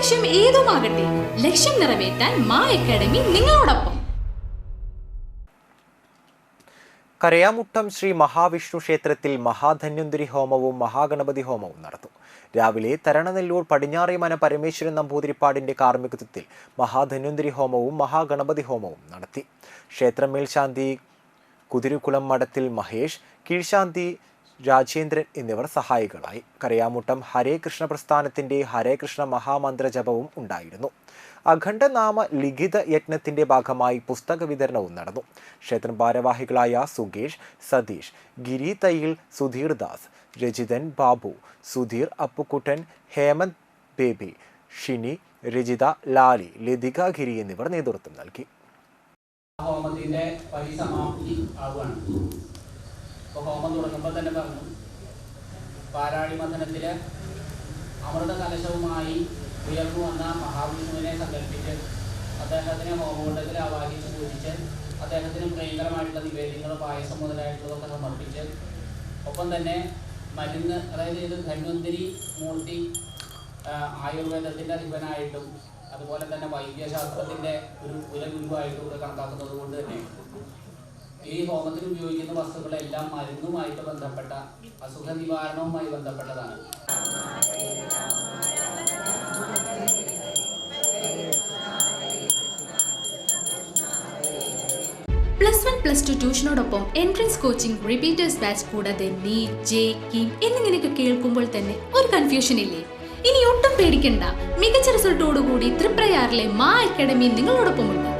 ലക്ഷ്യം ഏതുമാകട്ടെ ലക്ഷ്യം നിറവേറ്റാൻ മാ അക്കാഡമി നിങ്ങളോടൊപ്പം. കരയാമുട്ടം ശ്രീ മഹാവിഷ്ണു ക്ഷേത്രത്തിൽ മഹാധന്വന്തരി ഹോമവും മഹാഗണപതി ഹോമവും നടന്നു. രാവിലെ തരണനെല്ലൂർ പടിഞ്ഞാറേമന പരമേശ്വരൻ നമ്പൂതിരിപ്പാടിന്റെ കാർമ്മികത്വത്തിൽ മഹാധന്വന്തരി ഹോമവും മഹാഗണപതി ഹോമവും നടത്തി. ക്ഷേത്രം മേൽശാന്തി കുതിരുകുളം മഠത്തിൽ മഹേഷ് കീഴ്ശാന്തി രാജേന്ദ്രൻ എന്നിവർ സഹായികളായി. കരയാമുട്ടം ഹരേ കൃഷ്ണ പ്രസ്ഥാനത്തിന്റെ ഹരേ കൃഷ്ണ മഹാമന്ത്ര ജപവും ഉണ്ടായിരുന്നു. അഖണ്ഡനാമ ലിഖിത യജ്ഞത്തിന്റെ ഭാഗമായി പുസ്തക വിതരണവും നടന്നു. ക്ഷേത്രം ഭാരവാഹികളായ സുകേഷ് സതീഷ് ഗിരി തയ്യിൽ സുധീർ ദാസ് രജിതൻ ബാബു സുധീർ അപ്പുക്കുട്ടൻ ഹേമന്ത് ബേബി ഷിനി രജിത ലാലി ലതിക ഗിരി എന്നിവർ നേതൃത്വം നൽകി. ഹോമത്തിന്റെ പരിസമാപ്തി ആവുകയാണ്. അപ്പോൾ ഹോമം തുടങ്ങുമ്പോൾ തന്നെ പറഞ്ഞു. പാരാളി മഥനത്തിൽ അമൃത കലശവുമായി ഉയർന്നു വന്ന മഹാവിഷ്ണുവിനെ സങ്കല്പിച്ച് അദ്ദേഹത്തിനെ ഹോമകുണ്ടത്തിൽ ആവാഹിച്ച് പൂജിച്ച് അദ്ദേഹത്തിന് പ്രിയങ്കരമായിട്ടുള്ള നിവേദ്യങ്ങൾ പായസം മുതലായിട്ടുള്ളതൊക്കെ സമർപ്പിച്ച് ഒപ്പം തന്നെ മരുന്ന് അതായത് ഇത് ധന്വന്തിരി മൂർത്തി ആയുർവേദത്തിന്റെ അധിപനായിട്ടും അതുപോലെ തന്നെ വൈദ്യശാസ്ത്രത്തിന്റെ ഒരു കുലഗുരുവായിട്ടും ഇവിടെ കണക്കാക്കുന്നത് കൊണ്ട് തന്നെ ഈ ഹോമത്തിൽ ഉപയോഗിക്കുന്ന വസ്തുക്കളെല്ലാം മരുന്നുമായിട്ട് ബന്ധപ്പെട്ട അസുഖ നിവാരണവുമായി ബന്ധപ്പെട്ടതാണ്. പ്ലസ് വൺ പ്ലസ് ടു ട്യൂഷനോടൊപ്പം എൻട്രൻസ് കോച്ചിങ് റിപ്പീറ്റേഴ്സ് ബാച്ച് കൂടാതെ നീറ്റ് ജെ കിം എന്നിങ്ങനെയൊക്കെ കേൾക്കുമ്പോൾ തന്നെ ഒരു കൺഫ്യൂഷൻ ഇല്ലേ? ഇനി ഒട്ടും പേടിക്കണ്ട. മികച്ച റിസൾട്ടോടുകൂടി ത്രിപ്രയാറിലെ മാ അക്കാഡമി നിങ്ങളോടൊപ്പമുണ്ട്.